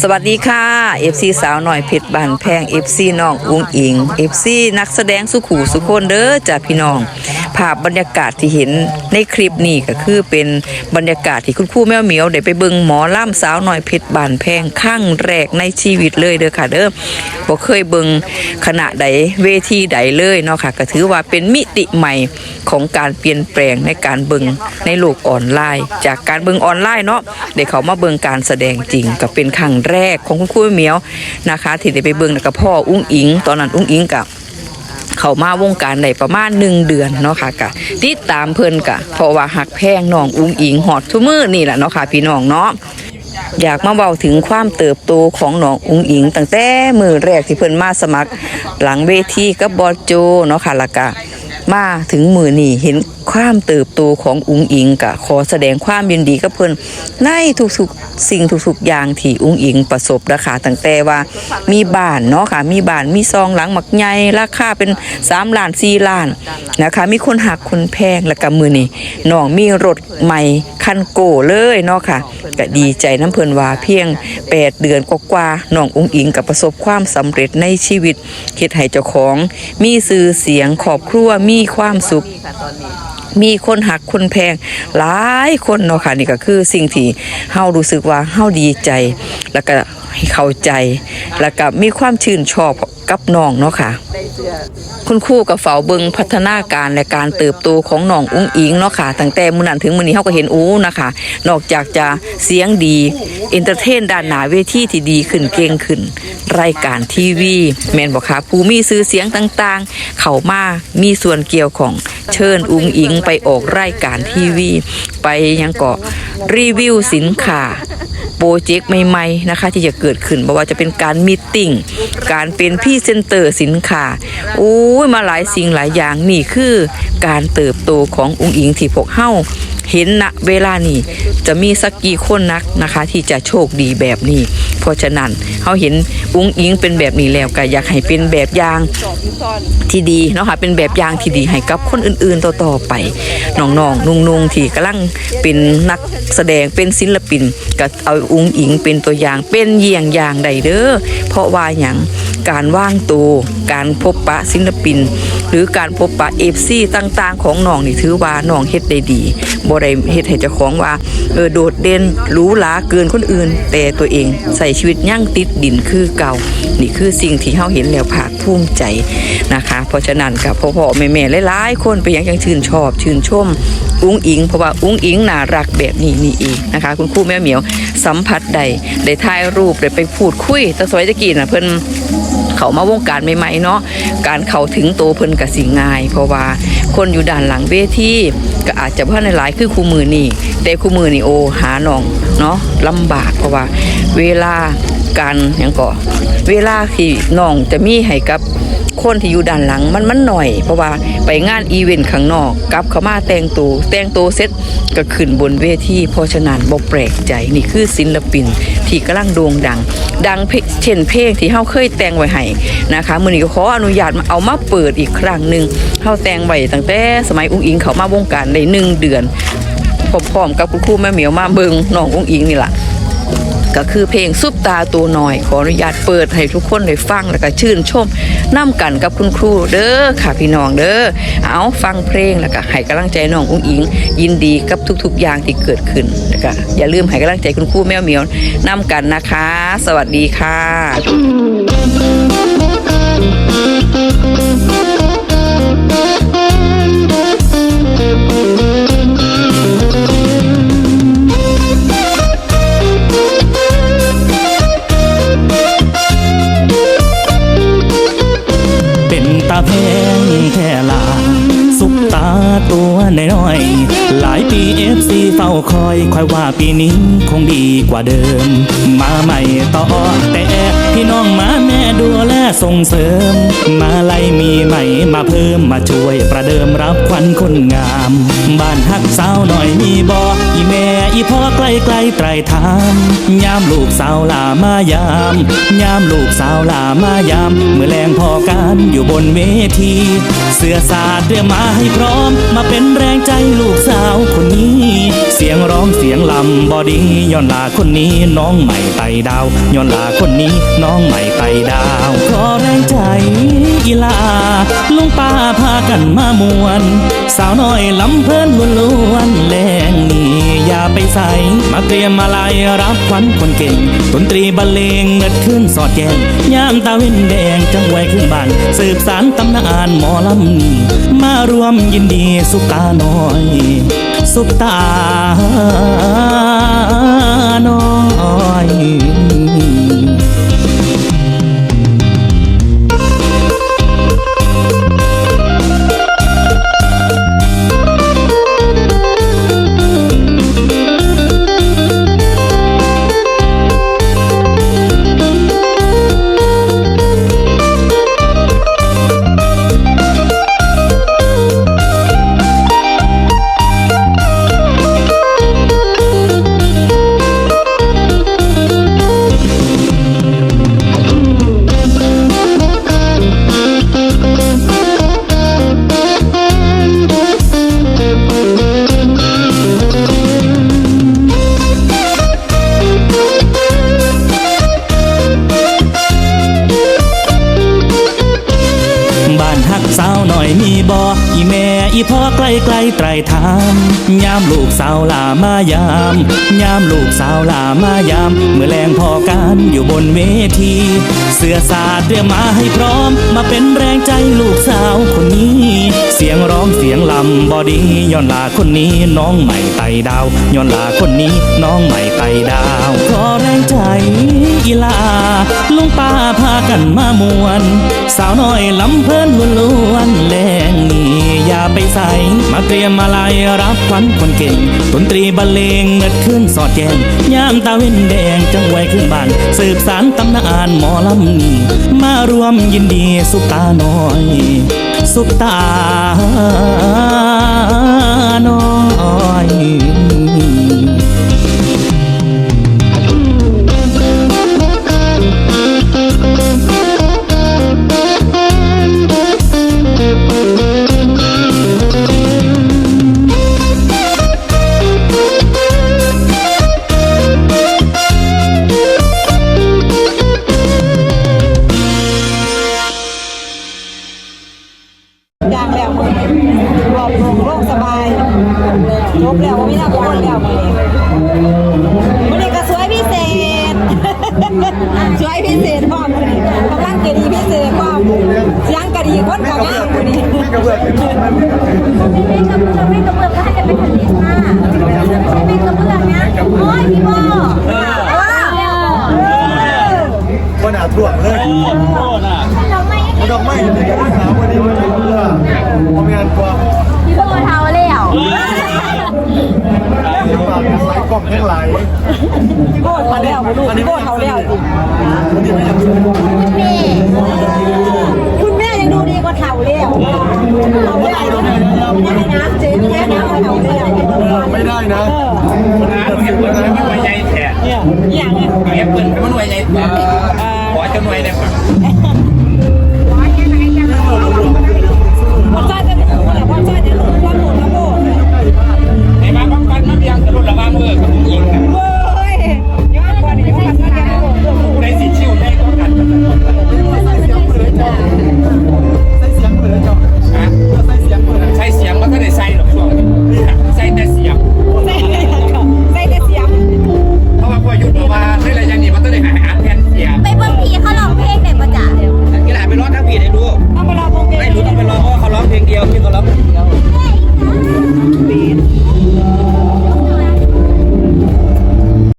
สวัสดีค่ะ FC สาวหน่อยเพชรบานแพง FC น้องอุ้งอิง FC นักแสดงสุขูสุคนเด้อจ้าพี่น้อง ภาพบรรยากาศที่เห็นในคลิปนี้ก็คือเป็นบรรยากาศที่คุณครูแมวเหมียวได้ไปเบิ่งหมอล่ำสาวหน่อยเพชรบานแพงครั้งแรกในชีวิตเลยเด้อค่ะเด้อบ่เคยเบิ่งขณะใดเวทีใดเลยเนาะค่ะก็ถือว่าเป็นมิติใหม่ของการเปลี่ยนแปลงในการเบิ่งในโลกออนไลน์ จากการเบิ่งออนไลน์เนาะได้เขามาเบิ่งการแสดงจริงก็เป็นครั้งแรกของคุณครูเหมียวนะคะ ที่ได้ไปเบิ่งกับพ่ออุ้งอิง ตอนนั้นอุ้งอิงกับ เขามาวงการได้ประมาณหนึ่งเดือนเนาะค่ะกะติดตามเพิ่นกะเพราะว่าหักแพงน้องอุ้งอิงหอดทุ่มือนี่แหละเนาะค่ะพี่น้องเนาะอยากมาเบาถึงความเติบโตของน้องอุ้งอิงตั้งแต่มือแรกที่เพิ่นมาสมัคร หลังเวทีกับบอโจเนาะค่ะละกะมาถึงมือนี่เห็น ความเติบโตของอุ้งอิงกะขอแสดงความยินดีกับเพิ่นในทุกๆสิ่งทุกๆอย่างที่อุ้งอิงประสบนะคะตั้งแต่ว่ามีบ้านเนาะค่ะ มีบ้านมีซองหลังหมักใหญ่ราคาเป็น3ล้าน4ล้านนะคะ มีคนหักคนแพงแล้วก็มือนี่น้องมีรถใหม่คันโกเลยเนาะค่ะก็ดีใจน้ำเพิ่นว่าเพียง 8 เดือนกว่าๆน้องอุ้งอิงกับประสบความสำเร็จในชีวิตเฮ็ดให้เจ้าของ มีสื่อเสียงครอบครัวมีความสุข มีคนหักคนแพงหลายคนเนาะค่ะนี่ก็คือสิ่งที่เฮารู้สึกว่าเฮาดีใจ แล้วก็ ให้เข้าใจ แล้วก็มีความชื่นชอบกับน้องเนาะค่ะ คุณครูกับเฝ้าเบิงพัฒนาการและการเติบโตของน้องอุ้งอิงเนาะค่ะตั้งแต่มื้อนั้นถึงมื้อนี้เฮาก็เห็นอู้นะคะ นอกจากจะเสียงดีเอนเตอร์เทนด้านหน้าเวทีที่ดีขึ้นเก่งขึ้น รายการทีวีแม่นบ่คะผู้มีชื่อเสียงต่างๆ เข้ามามีส่วนเกี่ยวของเชิญอุ้งอิงไปออกรายการทีวี ไปยังเกาะรีวิวสินค้า รเจกต์ใหม่ๆนะคะ ที่จะเกิดขึ้นบ่ว่าจะเป็นการมีติ่งการเป็นพี่เซนเตอร์สินค้าโอ้ยมาหลายสิ่งหลายอย่างนี่คือการเติบโตขององค์อิงที่พวกเฮา เห็นณเวลานี้จะมีสักกี่คนนักนะคะ ที่จะโชคดีแบบนี้ เพราะฉะนั้นเฮาเห็นองค์อิงเป็นแบบนี้แล้วก็อยากให้เป็นแบบอย่างที่ดีเนาะค่ะเป็นแบบอย่างที่ดีให้กับคนอื่นๆต่อๆไปน้องๆนุ่งๆที่กำลังเป็นนักแสดงเป็นศิลปินก็เอาอุ้งอิงเป็นตัวอย่างเป็นเยี่ยงอย่างใดเด้อเพราะว่าอย่างการว่างตัวการพบปะศิลปิน หรือการพบปะเอฟซีต่างๆ ของน้องนี่ถือว่าน้องเฮ็ดได้ดีบได้เฮ็ดให้เจ้าของว่าเออโดดเด่นหรูหราเกินคนอื่น แต่ตัวเองใส่ชีวิตยั่งติดดินคือเก่า นี่คือสิ่งที่เฮาเห็นแล้วภาคภูมิใจนะคะ เพราะฉะนั้นกับพ่อพอแม่แม่หลายๆคนไปยังยังชื่นชอบ ชื่นชมอุ้งอิง เพราะว่าอุ้งอิงน่ารักแบบนี้นี่เองนะคะ คุณครูแม่เหมียวสัมผัสใดได้ถ่ายรูปได้ไปพูดคุยแต่สมัยตะกี้น่ะเพิ่นเขามาวงการใหม่ๆเนาะการเข้าถึงโตวเพิ่นก็สิง่าย เพราะว่าคนอยู่ด้านหลังเวที ก็อาจจะบ่ในหลายคือคู่มือนี่แต่คู่มือนี่โอหาน้องเนาะลำบากเพราะว่า เวลา การหยังก็เวลาที่น้องจะมีให้กับคนที่อยู่ด้านหลังมันมันหน่อย เพราะว่าไปงานอีเวนต์ข้างนอกกลับเข้ามาแต่งตัวแต่งตัวเสร็จก็ขึ้นบนเวทีเพราะฉะนั้นบ่แปลกใจนี่คือศิลปินที่กำลังโด่งดัง ดังเช่นเพลงที่เฮาเคยแต่งไว้ให้นะคะมื้อนี้ก็ขออนุญาตมาเอามาเปิดอีกครั้งหนึ่งเฮาแต่งไว้ตั้งแต่สมัยอุ้งอิงเขามาวงการได้หนึ่งเดือนพร้อมๆกับคุณครูแม่เหมียวมาเบิงน้องอุ้งอิงนี่แหละ ก็คือเพลงซุปตาตัวหน่อย ขออนุญาตเปิดให้ทุกคนได้ฟังแล้วก็ชื่นชมน้ากันกับคุณครูเด้อค่ะพี่น้องเด้อเอาฟังเพลงแล้วก็ให้กำลังใจน้องอุ้งอิง ยินดีกับทุกๆอย่างที่เกิดขึ้นแล้วก็อย่าลืมให้กำลังใจคุณครูแมวเหมียวน้ากันนะคะ สวัสดีค่ะาแพงแค่ลาสุกตาตัวน้อยๆหลายปีเอฟซีเฝ้าคอยคอยว่าปีนี้คงดีกว่าเดิม มาใหม่ต่อแต่พี่น้องมาแม่ดูแลส่งเสริม มาไล่มีใหม่มาเพิ่มมาช่วยประเดิมรับขวัญคนงาม บ้านฮักสาวหน่อยมีบอ อีแม่อีพ่อใกล้ใกลไตรทามยามลูกสาวลามายาม ยามลูกสาวลามายาม เมื่อแรงพอกันอยู่บนเวที เสื้อสาดเตรียมมาให้พร้อม มาเป็นแรงใจลูกสาวคนนี้ เสียงร้องเสียงลำบอดีย้อนลาคนนี้น้องใหม่ไต่ดาวย้อนลาคนนี้น้องใหม่ไต่ดาวขอแรงใจ อีลาลุงป้าพากันมามวน สาวน้อยลำเพลินล้วนแรงนี่อย่าไปใส่มาเตรียมมาลายรับขวัญคนเก่งดนตรีบรรเลงเงิดขึ้นสอดแกงยามตาเว้นแดงจังไวขึ้นบ้าน สืบสารตำนานหมอลำนี่มารวมยินดีสุขตาน้อย สุตาน้อย หักสาวหน่อยมีบออีแม่อีพ่อใกล้ใกล้ไตรทามยามลูกสาวลามายาม ยามลูกสาวลามายาม เมื่อแรงพอกันอยู่บนเวที เสื้อสาดเตรียมมาให้พร้อม มาเป็นแรงใจลูกสาวคนนี้ เสียงร้องเสียงลำบอดีย้อนลาคนนี้น้องใหม่ไต่ดาวย้อนลาคนนี้น้องใหม่ไต่ดาวขอแรงใจอีลาลุงป้าพากันมามวน สาวน้อยลำเพลินล้วนๆแรงนี่อย่าไปใส่มาเตรียมมาลายรับขวัญคนเก่งดนตรีบรรเลงเงิดขึ้นสอดแกงยามตาเว้นแดงจังไว้ขึ้นบ้าน สืบสารตำนานหมอลำนี่มารวมยินดีสุตาน้อย สุตาน้อย กระเบื้องไม่กระเบื้องไม่กระเบื้องก็ให้กันเป็นผลิตมาไม่กระเบื้องนะโอ้ยพี่โบคนอาถ่วงเลยเราไม่มันดอกไม้ที่กันสาววันนี้มันเป็นเพื่อพอมีงานกว่าพี่โบเท้าเลยอะที่ปากไหลกล่องทั้งหลายโบดเขาแล้วลูกโบดเขาแล้วจริงแม่คุณแม่ยัง ดูดีกว่าเถ่าเลี้ยวไม่ได้นะไม่ไนะไม่ได้นะไม่ได้นะนะเห็นเพื่มันวยใจแฉะเนี่ยย่าเงี้ยเป็นเพื่อหน่วยใจแฉะขอจะหน่วยเนี่ยว่าจะไหนจะหลงว่าจะจหลงว่าจะจะหลง